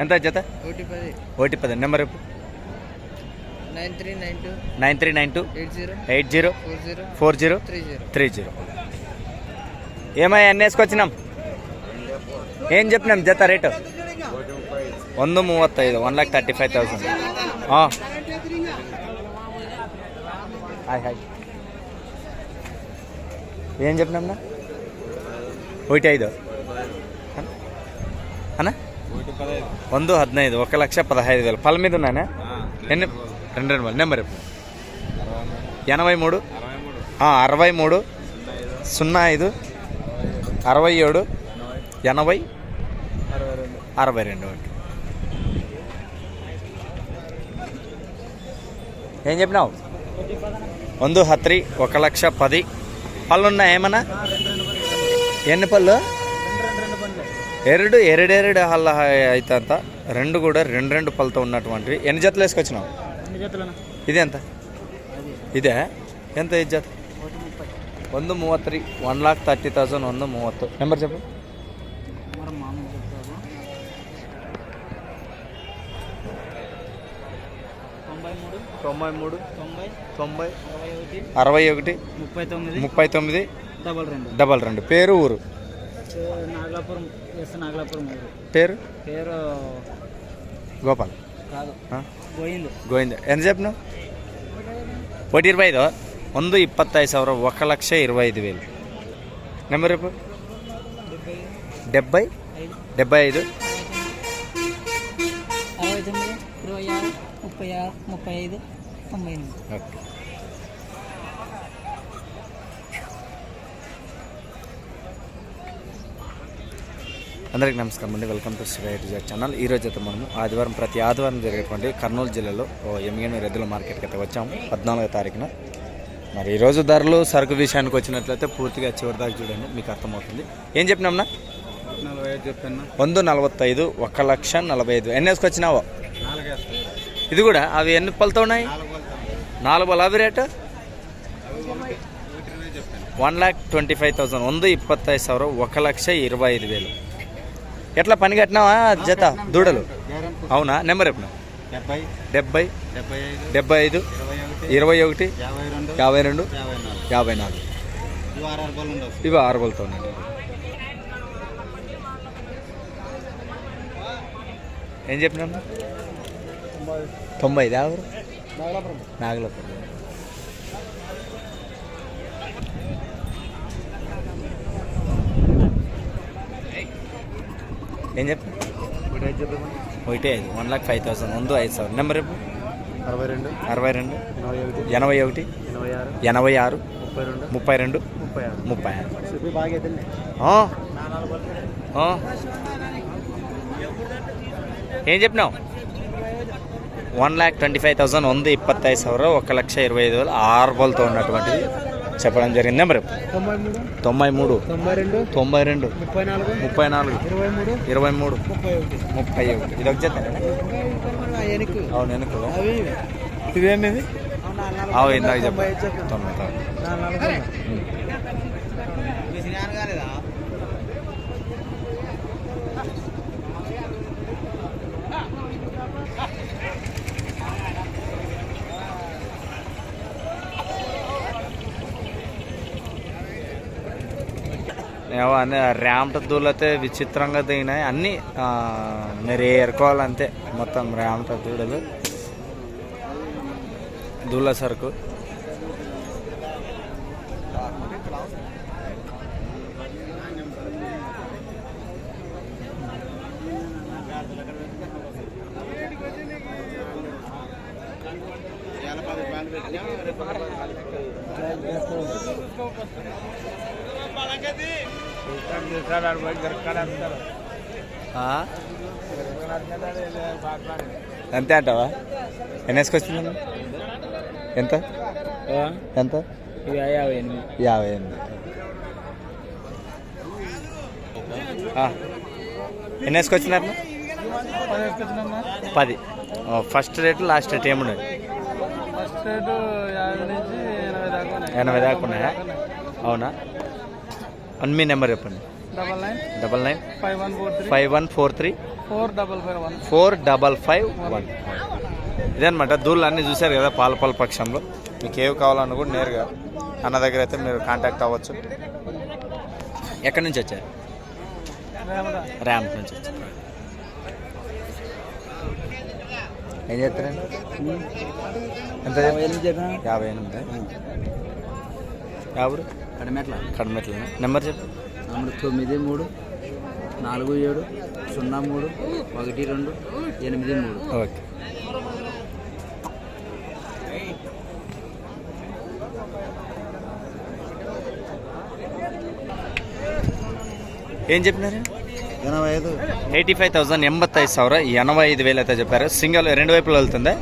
ఎంత జత ఒకటి పది ఒకటి పది నెంబర్ చెప్పు nine three nine two nine three nine two eight zero eight zero four zero four zero three zero three zero ఏమై అన్నీ వేసుకొచ్చినాం ఏం చెప్పినాం జత రేటు ಒಂದು ಮೂವತ್ತೈದು one lakh thirty five thousand ಹಾಂ ಹಾಯ್ ಹಾಯ್ ఏం చెప్పినామన్నా ఒకటి ఐదు అన్న ಒಂದು ಹದಿನೈದು ఒక లక్ష పదహైదు వేలు పళ్ళ మీద ఉన్నానా ఎన్ని రెండు రెండు వేలు నెంబర్ చెప్పు ఎనభై మూడు ఆ, అరవై మూడు సున్నా ఐదు అరవై ఏడు ఎనభై అరవై రెండు ఒకటి ఏం చెప్పినావు ಒಂದು ಹತ್ರಿ ఒక లక్ష పది పళ్ళు ఉన్నాయి ఏమన్నా ఎన్ని పళ్ళు ಎರಡು ಎರಡೆರಡು ಹಲ್ಲ ಆಯ್ತಂತ రెండు కూడా రెండు రెండు పళ్ళతో ఉన్నటువంటివి ఎన్ని జతలు వేసుకొచ్చినావు ఇది ఎంత ఇదే ఎంత ఇది జత ಒಂದು ಮೂವತ್ತು ಒನ್ ಲಾಕ್ ತರ್ಟಿ ತೌಸಂಡ್ ಒಂದು ಮೂವತ್ತು నెంబర్ చెప్పు తొంభై మూడు తొంభై మూడు తొంభై తొంభై అరవై ఒకటి అరవై ఒకటి ముప్పై తొమ్మిది ముప్పై తొమ్మిది డబల్ రెండు డబల్ రెండు పేరు ఊరు నాగలాపురం ఎస్ నాగలాపురం ఊరు పేరు పేరు గోపాల్ కాదు ఆ? గోయింది గోవింద ఎంత చెప్పినావు ఒకటి ఇరవై ఐదు ಒಂದು ಇಪ್ಪತ್ತೈದು ಸಾವಿರ ఒక లక్ష ఇరవై ఐదు వేలు నెంబర్ రేపు డెబ్బై ఐదు డెబ్బై ఐదు అరవై తొమ్మిది ఇరవై ఆరు ముప్పై ఆరు ముప్పై ఐదు తొంభై ఎనిమిది ఓకే అందరికీ నమస్కారం అండి welcome to Sri resort channel ఈ రోజు అయితే మనము ఆదివారం ప్రతి ఆదివారం జరిగేటువంటి కర్నూలు జిల్లాలో ఎమ్మిగని రెద్దుల మార్కెట్కి అయితే వచ్చాము పద్నాలుగో తారీఖున మరి ఈరోజు ధరలు సరుకు విషయానికి వచ్చినట్లయితే పూర్తిగా చివరి దాకా చూడండి మీకు అర్థమవుతుంది ఏం చెప్పినామన్నా నలభై ఐదు చెప్పాను ಒಂದು నలవత్తైదు ఒక లక్ష నలభై ఐదు ఎన్ని వేసుకొచ్చినావో ఇది కూడా అవి ఎన్ని పళ్ళతో ఉన్నాయి నాలుగు బల అవి rate one lakh twenty five thousand ಒಂದು ಇಪ್ಪತ್ತೈದು ಸಾವಿರ ఒక లక్ష ఇరవై ఐదు వేలు ఎట్లా పని కట్టినావా జత? దూడలు? అవునా? నెంబర్ చెప్పిన డెబ్బై. డెబ్బై. ఐదు. ఇరవై ఒకటి. యాభై రెండు. యాభై నాలుగు. ఇవి ఆరు బలతో ఉన్నాయి. ఏం చెప్పినా తొంభై ఐదు ఎవరు? నాగలాపురం. నాగలపురం ఏం చెప్పు ఒకటి ఐదు చెప్పాను ఒకటి ఐదు వన్ లాక్ ఫైవ్ థౌసండ్ ಒಂದು ఐదు ಸಾವಿರ నెంబర్ చెప్పు అరవై రెండు అరవై రెండు ఎనభై ఒకటి ఎనభై ఒకటి ఎనభై ఆరు ఎనభై ఆరు ముప్పై రెండు ముప్పై రెండు ముప్పై ఆరు ముప్పై ఆరు చెప్పి బాగా అయితే ఆ, ఆ. ఏం చెప్పినావు one lakh twenty five thousand ಒಂದು ಇಪ್ಪತ್ತೈದು ಸಾವಿರ ఒక లక్ష ఇరవై ఐదు వేలు ఆరు బోల్తో ఉన్నటువంటిది చెప్పడం జరిగింది. నెంబర్. తొంభై మూడు. తొంభై రెండు. తొంభై రెండు. ముప్పై నాలుగు. ముప్పై నాలుగు. ఇరవై మూడు. ముప్పై ఒకటి. ఇది ఎనికి అవును వెనుక అవి ఇవేమిది అవు ఇందాక చెప్పు. తొంభై ఐదు చెప్పు. తొంభై తొంభై. ఉమ్. ఏవో అన్నీ ర్యాంప్ దూలతే విచిత్రంగా దిగినాయి అన్నీ మీరు ఏరుకోవాలంతే మొత్తం ర్యాంప్ దూడలు దూల సరుకు ఆ? అంతే అంటావా? ఎన్ని వేసుకొచ్చింది ఎంత? ఎంత? యాభై ఎనిమిది. యాభై ఎనిమిది. ఆ. ఎన్ని వేసుకొచ్చినారు పది. ఫస్ట్ రేటు లాస్ట్ రేట్ ఏమున్నాయి? ఫస్ట్ రేటు యాభై నుంచి ఎనభై దాకా ఉన్నాయి. ఎనభై దాకా ఉన్నాయా? అవునా? అని మీ నెంబర్ చెప్పండి. Double nine double nine five one four three five one four three four double five one four double five one. ఇదనమాట దూళ్ళు అన్నీ చూశారు కదా పాలపాల పక్షంలో. మీకు ఏవి కావాలన్నా కూడా నేరుగా అన్న దగ్గర అయితే మీరు కాంటాక్ట్ అవ్వచ్చు. ఎక్కడి నుంచి వచ్చారు? ర్యాంప్ నుంచి వచ్చారు. ఏం చేస్తారండి? ఎంత? యాభై ఎనిమిది. యాభై కడమెట్ల. కడమెట్ల నెంబర్ చెప్పు. నెంబర్ తొమ్మిది మూడు నాలుగు ఏడు సున్నా మూడు ఒకటి రెండు ఎనిమిది మూడు. ఓకే. ఏం చెప్పినారు? ఎనభై ఐదు. ఎయిటీ ఫైవ్ థౌసండ్ ఎంబత్తై సవర ఎనభై ఐదు వేలు అయితే చెప్పారు. సింగల్ రెండు వైపులు వెళ్తుందా?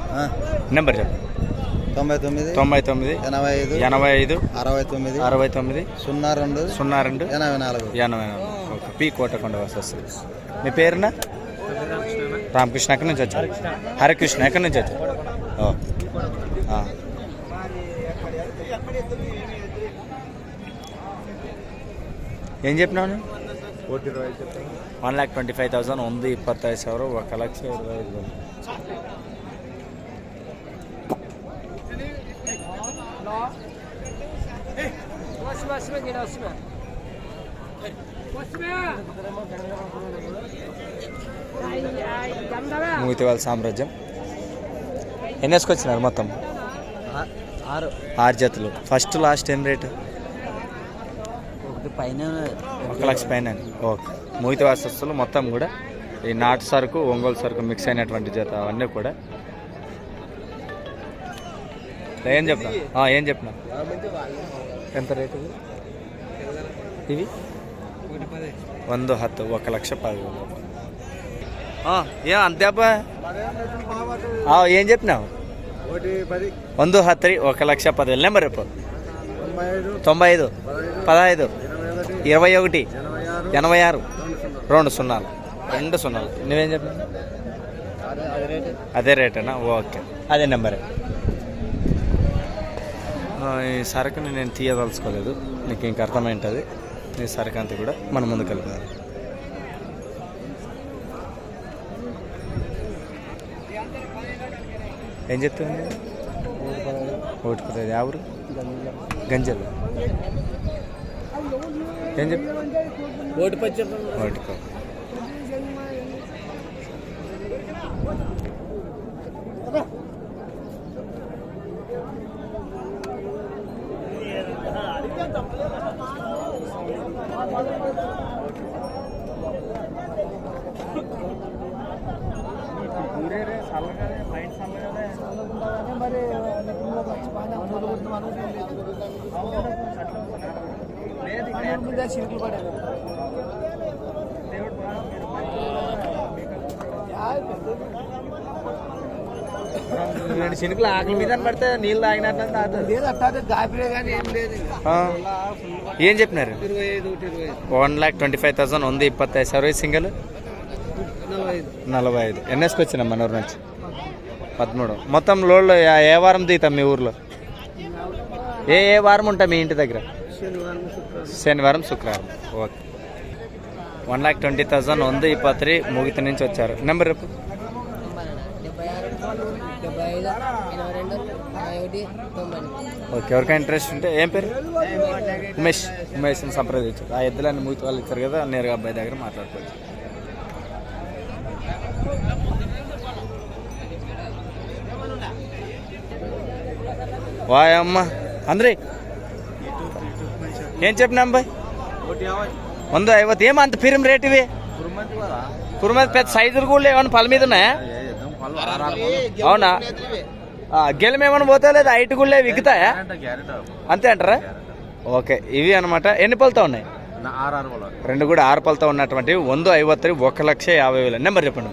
నెంబర్ చెప్పండి తొంభై తొమ్మిది తొంభై తొమ్మిది ఎనభై ఐదు ఎనభై ఐదు అరవై తొమ్మిది అరవై తొమ్మిది సున్నా రెండు సున్నా రెండు ఎనభై నాలుగు ఎనభై నాలుగు ఓకే పి కోటకొండ వస్తుంది మీ పేరునా రామకృష్ణ ఎక్కడి నుంచి వచ్చారు హరికృష్ణ ఎక్కడి నుంచి వచ్చారు ఓ. ఆ. ఏం చెప్పినావు one lakh twenty five thousand ಒಂದು ಇಪ್ಪತ್ತೈದು ಸಾವಿರ ఒక లక్ష ఇరవై ఐదు మూగితే వాళ్ళ సామ్రాజ్యం. ఎన్ని వేసుకొచ్చినారు మొత్తం? ఆరు. ఆరు జతలు. ఫస్ట్ లాస్ట్ ఏం రేటు? పైన ఒక లక్ష పైన. ఓకే. మూగితే వాసస్తులు మొత్తం కూడా ఈ నాటు సరుకు ఒంగోలు సరుకు మిక్స్ అయినటువంటి జత అవన్నీ కూడా. ఏం చెప్పినా ఆ, ఏం చెప్పినా ఎంత రేటు ఇవి? ఇవి ಒಂದು ಹತ್ತು ఒక లక్ష పది వేలు ఆ, ఏ అంతే అబ్బా ఆ, ఏం చెప్పినావు ఒకటి పది ಒಂದು ಹತ್ತು ఒక లక్ష పదివేలు నెంబర్ రేపు తొంభై ఐదు తొంభై ఐదు పదహైదు ఇరవై ఇరవై ఒకటి ఒకటి ఎనభై ఆరు ఎనభై ఆరు రెండు సున్నాలు రెండు సున్నాలు నువ్వేం చెప్పినావు అదే అదే రేటు అదే రేటేనా ఓకే అదే నెంబరే ఆ, ఈ సరుకుని నేను తీయదలుచుకోలేదు నీకు ఇంక అర్థమైంటుంది ఈ సరుకు అంతా కూడా మన ముందుకు వెళ్ళిపోయారు ఏం చెప్తుంది ఒకటి పదహైదు ఎవరు గంజలు ఏం చెప్పి ఒకటి రెండు చినుకులు ఆకలి మీద పడితే నీళ్ళు తాగినట్టు ఏం చెప్పినారు? One lakh twenty five thousand ఉంది ఇప్పత్తై సర్వీస్ సింగిల్? నలభై ఐదు. ఎన్ఎస్కి వచ్చిన మనూరు నుంచి. పదమూడు. మొత్తం లోడ్లో ఏ- వారం తీతాం మీ ఊర్లో? ఏ ఏ వారం ఉంటాం మీ ఇంటి దగ్గర? శనివారం శుక్రవారం. Okay. One lakh twenty thousand ఉంది ఇప్పత్రి ముగిత నుంచి వచ్చారు. నెంబర్ రేపు ఓకే ఎవరికైనా ఇంట్రెస్ట్ ఉంటే ఏం పేరు? ఉమేష్. ఉమేష్ని సంప్రదించారు ఆ ఎద్దులన్నీ మూతి వాళ్ళు ఇచ్చారు కదా నేరుగా అబ్బాయి దగ్గర మాట్లాడుకోవచ్చు. వాయమ్మ. అంద్రి ఏం చెప్పినా యాభై వంద ఐవತ್ತು ఏం అంత పిరం రేట్ ఇవి. కురుమంతి పెద్ద సైజులు కూడా ఏమన్నా పళ్ళ మీద ఉన్నాయా? అవునా? గెలం ఏమైనా పోతా లేదా? హైట్ కూడా విగుతాయా అంతే అంటారా? ఓకే. ఇవి అన్నమాట. ఎన్ని పళ్ళతో ఉన్నాయి? రెండు కూడా ఆరు పళ్ళతో ఉన్నటువంటి వంద ఐవత్తు ఒక లక్ష యాభై వేలు. నెంబర్ చెప్పండి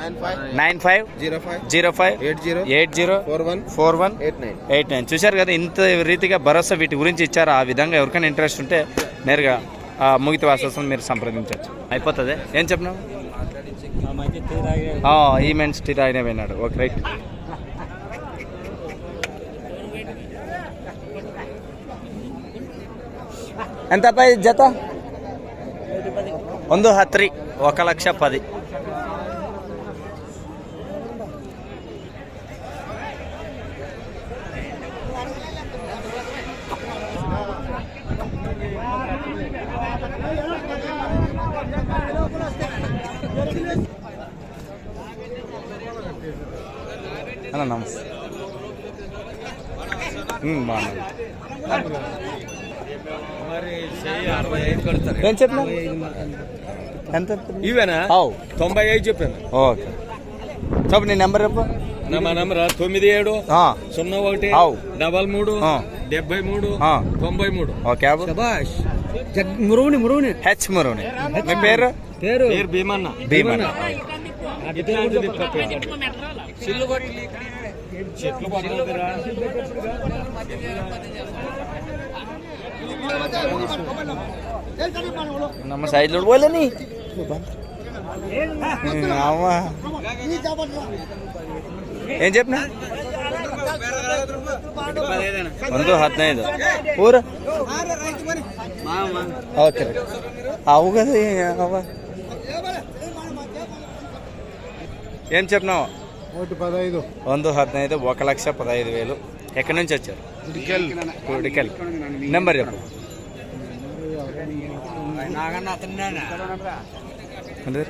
nine five nine five zero five zero five eight zero eight zero four one four one eight nine eight nine చూశారు కదా ఇంత రీతిగా భరోసా వీటి గురించి ఇచ్చారు ఆ విధంగా ఎవరికైనా ఇంట్రెస్ట్ ఉంటే నేరుగా ఆ ముగిత వాసస్సును మీరు సంప్రదించవచ్చు అయిపోతుంది ఏం చెప్పినావు ఆ, ఈ మెన్స్ టీ తాగినే పోయినాడు ఓకే రైట్ ఎంత పై జత ಒಂದು ಹತ್ತು ರೀ ఒక లక్ష ఏం చెప్పినా ఎంత? ఇవేనా? తొంభై ఐదు చెప్పాను. ఓకే. చెప్పు నీ నెంబర్ చెప్పు. నా మా నంబర్ తొమ్మిది ఏడు ఆ, సున్నా ఒకటి. డబల్ మూడు ఆ. డెబ్బై మూడు ఆ. తొంభై మూడు. ఓకే మురువుని మురువుని. హెచ్ మురుని మీ పేరు? పేరు? భీమన్న. భీమన్ ఇట్లాంటిది పక్క. చెట్లు పక్కన ನಮ್ಮ ಸೈಡ್ ನೋಡ್ಬೋಲ್ಲ ನೀ అవ్వ ఏం చెప్పిన ಒಂದು ಹದಿನೈದು ಊರು ఓకే అవు కదా అవ్వ ఏం చెప్పినావు ఒకటి పదహైదు ಒಂದು ಹದಿನೈದು ఒక లక్ష పదహైదు వేలు ఎక్కడి నుంచి వచ్చారు కుడికెల్ నెంబర్ చెప్పు అంటే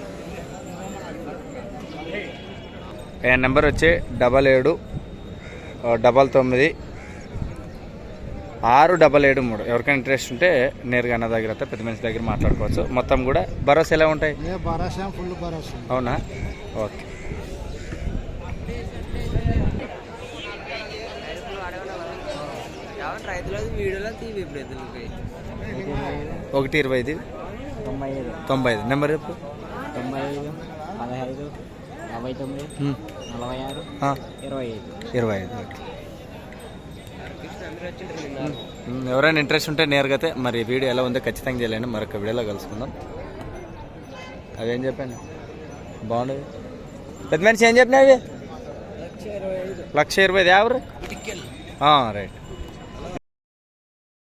ఏ నెంబర్ వచ్చి డబల్ ఏడు ఆ, డబల్ తొమ్మిది ఆరు డబల్ ఏడు మూడు ఎవరికైనా ఇంట్రెస్ట్ ఉంటే నేరుగా అన్న దగ్గర అయితే పెద్ద మనిషి దగ్గర మాట్లాడుకోవచ్చు మొత్తం కూడా భరోసా ఎలా ఉంటాయి ఏ భరోసా ఫుల్ భరోసా అవునా ఓకే వీడియోలో తీవి ఇప్పుడు ఎదురుకి ఒకటి ఇరవై ఐదు. తొంభై ఐదు. తొంభై ఐదు. నెంబర్ చెప్పు. తొంభై ఐదు పదహైదు యాభై తొమ్మిది. నలభై ఆరు ఇరవై ఐదు. ఇరవై ఐదు ఓకే. ఎవరైనా ఇంట్రెస్ట్ ఉంటే నేరుగా అయితే మరి వీడియో ఎలా ఉందో ఖచ్చితంగా చేయాలండి మరొక వీడియోలో కలుసుకుందాం. అవేం చెప్పాను? బాగుండదు పెద్ద మనిషి ఏం చెప్పినా అవి? లక్ష ఇరవై ఐదు. ఎవరు రైట్.